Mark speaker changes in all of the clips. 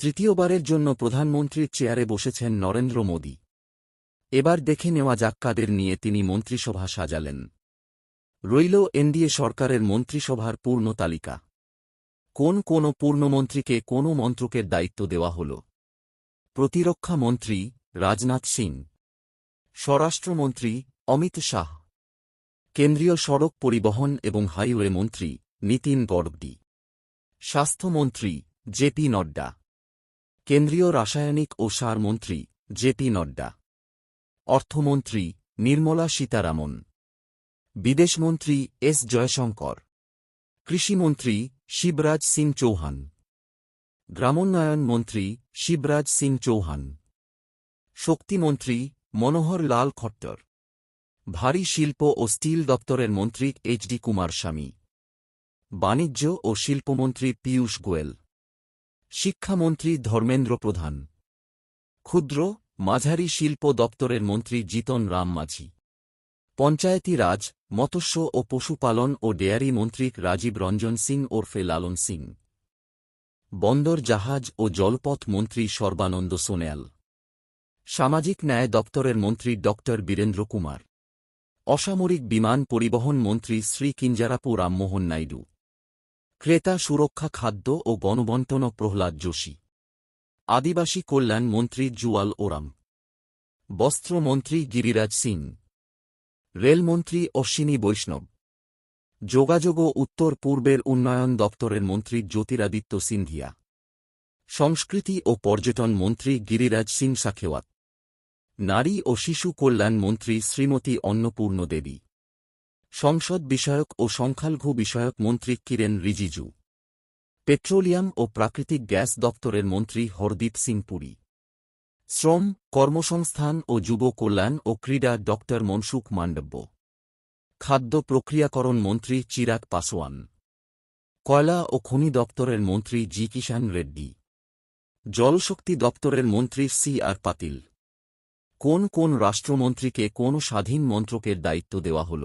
Speaker 1: তৃতীয়বারের জন্য প্রধানমন্ত্রীর চেয়ারে বসেছেন নরেন্দ্র মোদী। এবার দেখে নেওয়া যাক কাদের নিয়ে তিনি মন্ত্রিসভা সাজালেন। রইল এনডিএ সরকারের মন্ত্রিসভার পূর্ণ তালিকা। কোন কোন পূর্ণমন্ত্রীকে কোন মন্ত্রকের দায়িত্ব দেওয়া হল? প্রতিরক্ষা মন্ত্রী রাজনাথ সিং। স্বরাষ্ট্রমন্ত্রী অমিত শাহ। কেন্দ্রীয় সড়ক পরিবহন এবং হাইওয়ে মন্ত্রী নীতিন গডকরি স্বাস্থ্যমন্ত্রী জেপি নড্ডা। কেন্দ্রীয় রাসায়নিক ও সার মন্ত্রী জেপি নড্ডা, অর্থমন্ত্রী নির্মলা সীতারামন, বিদেশমন্ত্রী এস জয়শঙ্কর, কৃষিমন্ত্রী শিবরাজ সিং চৌহান, গ্রামোন্নয়ন মন্ত্রী শিবরাজ সিং চৌহান, শক্তিমন্ত্রী মনোহর লাল খট্টর, ভারী শিল্প ও স্টিল দপ্তরের মন্ত্রী এইচ ডি কুমার স্বামী বাণিজ্য ও শিল্পমন্ত্রী পীয়ূষ গোয়েল। শিক্ষামন্ত্রী ধর্মেন্দ্র প্রধান। ক্ষুদ্র, মাঝারি শিল্প দপ্তরের মন্ত্রী জিতন রাম মাঝি। পঞ্চায়েতি রাজ, মৎস্য ও পশুপালন ও ডেয়ারি মন্ত্রী রাজীব রঞ্জন সিং ওরফে লালন সিং। বন্দর জাহাজ ও জলপথ মন্ত্রী সর্বানন্দ সোনেয়াল। সামাজিক ন্যায় দপ্তরের মন্ত্রী ড বীরেন্দ্র কুমার। অসামরিক বিমান পরিবহন মন্ত্রী শ্রী কিঞ্জারাপু রামমোহন নাইডু। ক্রেতা সুরক্ষা খাদ্য ও গণবন্টন প্রহ্লাদ যোশী। আদিবাসী কল্যাণ মন্ত্রী জুয়াল ওরাম। বস্ত্রমন্ত্রী গিরিরাজ সিং। রেলমন্ত্রী অশ্বিনী বৈষ্ণব। যোগাযোগ ও উত্তর পূর্বের উন্নয়ন দপ্তরের মন্ত্রী জ্যোতিরাদিত্য সিন্ধিয়া। সংস্কৃতি ও পর্যটন মন্ত্রী গিরিরাজ সিং সাখেওয়াত। নারী ও শিশু কল্যাণ মন্ত্রী শ্রীমতী অন্নপূর্ণ দেবী। সংসদ বিষয়ক ও সংখ্যালঘু বিষয়ক মন্ত্রী কিরেন রিজিজু। পেট্রোলিয়াম ও প্রাকৃতিক গ্যাস দপ্তরের মন্ত্রী হরদীপ সিং পুরী। শ্রম, কর্মসংস্থান ও যুব কল্যাণ ও ক্রীড়া ড মনসুখ মান্ডব্য। খাদ্য প্রক্রিয়াকরণ মন্ত্রী চিরাগ পাসওয়ান কয়লা ও খনি দপ্তরের মন্ত্রী জি কিষান রেড্ডি। জলশক্তি দপ্তরের মন্ত্রী সি আর পাতিল। কোন কোন রাষ্ট্রমন্ত্রীকে কোন স্বাধীন মন্ত্রকের দায়িত্ব দেওয়া হল?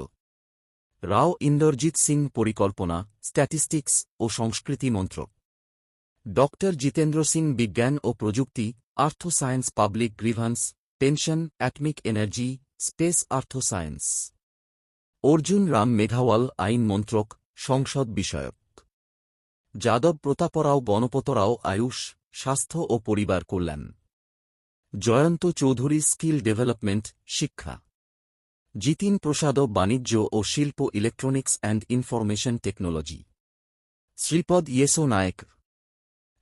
Speaker 1: রাও ইন্দরজিৎ সিং পরিকল্পনা, স্ট্যাটিস্টিক্স ও সংস্কৃতি মন্ত্রক। ড জিতেন্দ্র সিং বিজ্ঞান ও প্রযুক্তি earth science public grievance pension atomic energy, space earth science Arjun Ram Meghwal আইন মন্ত্রক, সংসদ বিষয়ক। যাদব প্রতাপরাও গণপতরাও আয়ুষ, স্বাস্থ্য ও পরিবার কল্যাণ। জয়ন্ত চৌধুরী স্কিল ডেভেলপমেন্ট, শিক্ষা। জিতিন প্রসাদ বাণিজ্য ও শিল্প, electronics and information technology. Shripad Yesso Naik.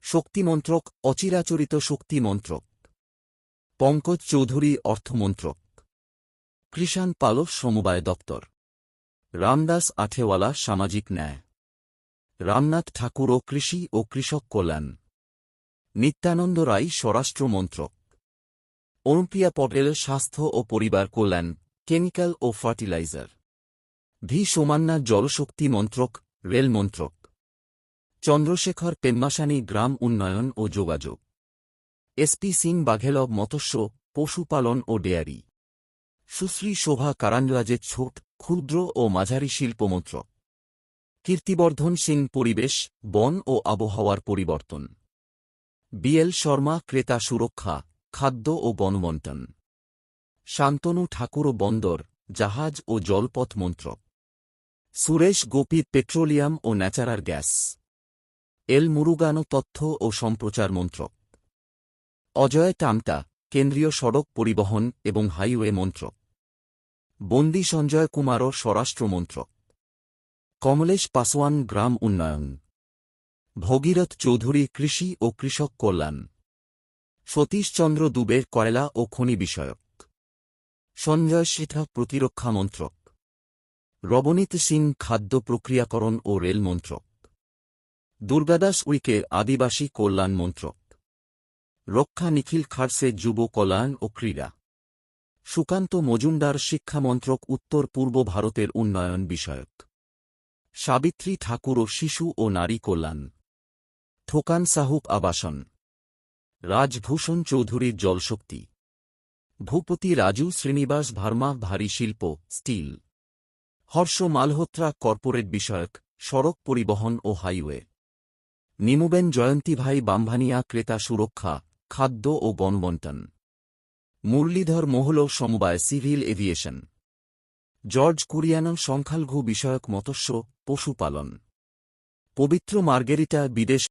Speaker 1: শক্তিমন্ত্রক, অচিরাচরিত শক্তি মন্ত্রক পঙ্কজ চৌধুরী, অর্থমন্ত্রক। কৃষাণ পালক সমবায় দপ্তর। রামদাস আঠেওয়ালা, সামাজিক ন্যায়। রামনাথ ঠাকুরও কৃষি ও কৃষক কল্যাণ। নিত্যানন্দ রায় স্বরাষ্ট্র মন্ত্রক অনুপ্রিয়া পটেল, স্বাস্থ্য ও পরিবার কল্যাণ। কেমিক্যাল ও ফার্টিলাইজার। ভি সোমান্না জলশক্তি মন্ত্রক, রেল মন্ত্রক। চন্দ্রশেখর পেম্মাসানি গ্রাম উন্নয়ন ও যোগাযোগ। এসপি সিং বাঘেলব মৎস্য, পশুপালন ও ডেয়ারি। সুশ্রী শোভা কারাঞ্জরাজের ছোট, ক্ষুদ্র ও মাঝারি শিল্পমন্ত্রক কীর্তিবর্ধন সিং পরিবেশ, বন ও আবহাওয়ার পরিবর্তন। বিএল শর্মা ক্রেতা সুরক্ষা, খাদ্য ও বনবন্টন। শান্তনু ঠাকুর বন্দর, জাহাজ ও জলপথ মন্ত্রক। সুরেশ গোপী পেট্রোলিয়াম ও ন্যাচারার গ্যাস। এল মুরুগানো তথ্য ও সম্প্রচার মন্ত্রক। অজয় টামটা, কেন্দ্রীয় সড়ক পরিবহন এবং হাইওয়ে মন্ত্রক। বন্দি সঞ্জয় কুমারও স্বরাষ্ট্রমন্ত্রক কমলেশ পাসওয়ান গ্রাম উন্নয়ন। ভগীরথ চৌধুরী কৃষি ও কৃষক কল্যাণ। সতীশচন্দ্র দুবের কয়লা ও খনি বিষয়ক। সঞ্জয় শেঠা প্রতিরক্ষা মন্ত্রক। রবনীত সিং খাদ্য প্রক্রিয়াকরণ ও রেল মন্ত্রক। দুর্গাদাস উইকে আদিবাসী কল্যাণ মন্ত্রক। রক্ষা নিখিল খারসে যুব কল্যাণ ও ক্রীড়া। সুকান্ত মজুমদার শিক্ষামন্ত্রক উত্তর পূর্ব ভারতের উন্নয়ন বিষয়ক। সাবিত্রী ঠাকুর ও শিশু ও নারী কল্যাণ। থোকান সাহুব আবাসন। রাজভূষণ চৌধুরীর জলশক্তি। ভূপতি রাজু শ্রীনিবাস ভার্মা ভারী শিল্প, স্টিল। হর্ষ মালহোত্রা কর্পোরেট বিষয়ক, সড়ক পরিবহন ও হাইওয়ে। নিমুবেন জয়ন্তীভাই বাম্ভানিয়া ক্রেতা সুরক্ষা, খাদ্য ও বনবন্টন। মুরলীধর মোহল সমবায় সিভিল এভিয়েশন। জর্জ কুরিয়ানন সংখ্যালঘু বিষয়ক মৎস্য, পশুপালন। পবিত্র মার্গেরিটা বিদেশ